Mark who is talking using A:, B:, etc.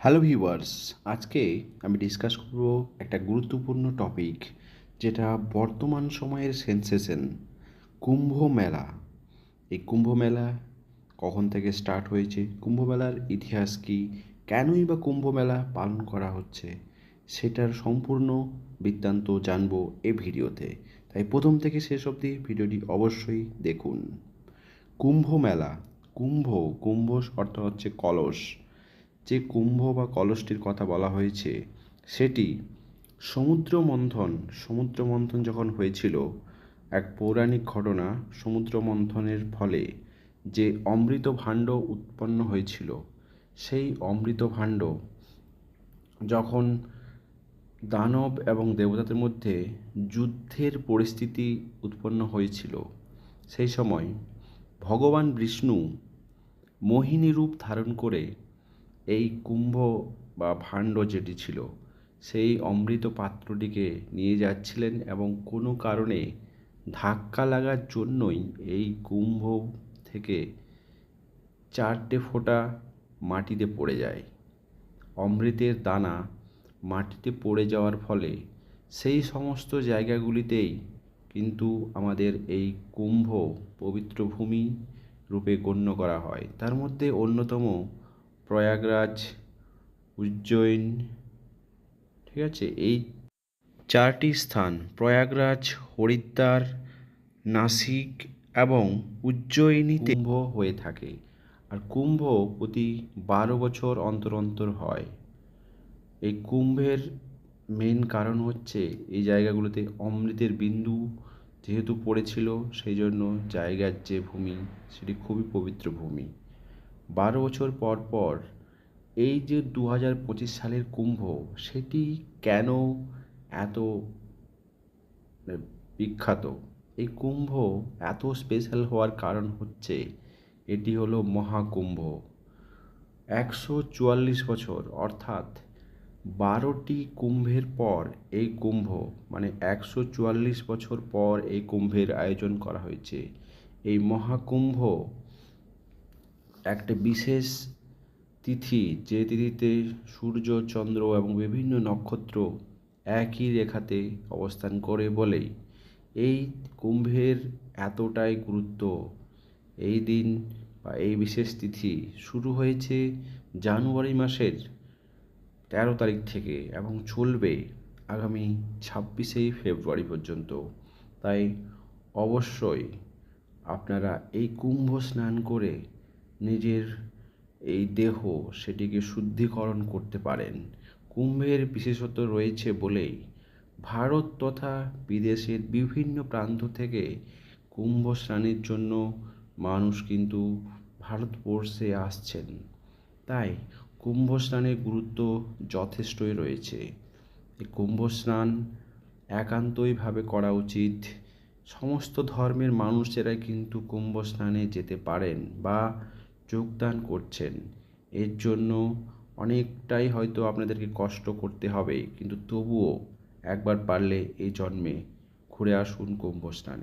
A: Hello viewers আজকে আমি discuss করব একটা গুরুত্বপূর্ণ টপিক যেটা বর্তমান সময়ের সেন্সেশন কুম্ভ মেলা। এই কুম্ভ মেলা কখন থেকে স্টার্ট হয়েছে? কুম্ভ মেলার ইতিহাস কী? কেনই বা কুম্ভ মেলা পালন করা হচ্ছে? সেটার সম্পূর্ণ বৃত্তান্ত জানব এই ভিডিওতে। তাই প্রথম থেকে শেষ অবধি ভিডিওটি অবশ্যই দেখুন। কুম্ভ মেলা, কুম্ভ কুম্ভ অর্থ হচ্ছে কলস। যে কুম্ভ বা কলসটির কথা বলা হয়েছে, সেটি সমুদ্র মন্থন সমুদ্র মন্থন যখন হয়েছিল, এক পৌরাণিক ঘটনা সমুদ্র মন্থনের ফলে যে অমৃত ভাণ্ড উৎপন্ন হয়েছিল, সেই অমৃত ভাণ্ড যখন দানব এবং দেবতাদের মধ্যে যুদ্ধের পরিস্থিতি উৎপন্ন হয়েছিল, সেই সময় ভগবান বিষ্ণু মোহিনী রূপ ধারণ করে এই কুম্ভ বা ভাণ্ড যেটি ছিল, সেই অমৃত পাত্রটিকে নিয়ে যাচ্ছিলেন এবং কোনো কারণে ধাক্কা লাগার জন্যই এই কুম্ভ থেকে চারটে ফোঁটা মাটিতে পড়ে যায়। অমৃতের দানা মাটিতে পড়ে যাওয়ার ফলে সেই সমস্ত জায়গাগুলিতেই কিন্তু আমাদের এই কুম্ভ পবিত্র ভূমি রূপে গণ্য করা হয়। তার মধ্যে অন্যতম প্রয়াগরাজ, উজ্জয়িন, ঠিক আছে? এই চারটি স্থান, প্রয়াগরাজ, হরিদ্বার, নাসিক এবং উজ্জয়িনীতে কুম্ভ হয়ে থাকে। আর কুম্ভ প্রতি বারো বছর অন্তর অন্তর হয়। এই কুম্ভের মেন কারণ হচ্ছে এই জায়গাগুলোতে অমৃতের বিন্দু যেহেতু পড়েছিল সেই জন্য জায়গার যে ভূমি, সেটি খুবই পবিত্র ভূমি। বারো বছর পর পর এই যে দু হাজার পঁচিশ সালের কুম্ভ, সেটি কেন এত বিখ্যাত? এই কুম্ভ এত স্পেশাল হওয়ার কারণ হচ্ছে এটি হলো মহাকুম্ভ। একশো চুয়াল্লিশ বছর, অর্থাৎ বারোটি কুম্ভের পর এই কুম্ভ মানে একশো চুয়াল্লিশ বছর পর এই কুম্ভের আয়োজন করা হয়েছে। এই মহাকুম্ভ একটা বিশেষ তিথি, যে তিথিতে সূর্য, চন্দ্র এবং বিভিন্ন নক্ষত্র একই রেখাতে অবস্থান করে বলেই এই কুম্ভের এতটাই গুরুত্ব। এই দিন বা এই বিশেষ তিথি শুরু হয়েছে জানুয়ারি মাসের তেরো তারিখ থেকে এবং চলবে আগামী ছাব্বিশেই ফেব্রুয়ারি পর্যন্ত। তাই অবশ্যই আপনারা এই কুম্ভ স্নান করে নিজের এই দেহ সেটিকে শুদ্ধিকরণ করতে পারেন। কুম্ভের বিশেষত রয়েছে বলেই ভারত তথা বিদেশের বিভিন্ন প্রান্ত থেকে কুম্ভ স্নানের জন্য মানুষ কিন্তু ভারতবর্ষে আসছেন। তাই কুম্ভ স্নানের গুরুত্ব যথেষ্টই রয়েছে। এই কুম্ভ স্নান একান্তইভাবে করা উচিত। সমস্ত ধর্মের মানুষেরাই কিন্তু কুম্ভ স্নানে যেতে পারেন বা যোগদান করছেন। এর জন্য অনেকটাই হয়তো আপনাদেরকে কষ্ট করতে হবে, কিন্তু তবুও একবার পারলে এই জন্মে ঘুরে আসুন কুম্ভ স্নানে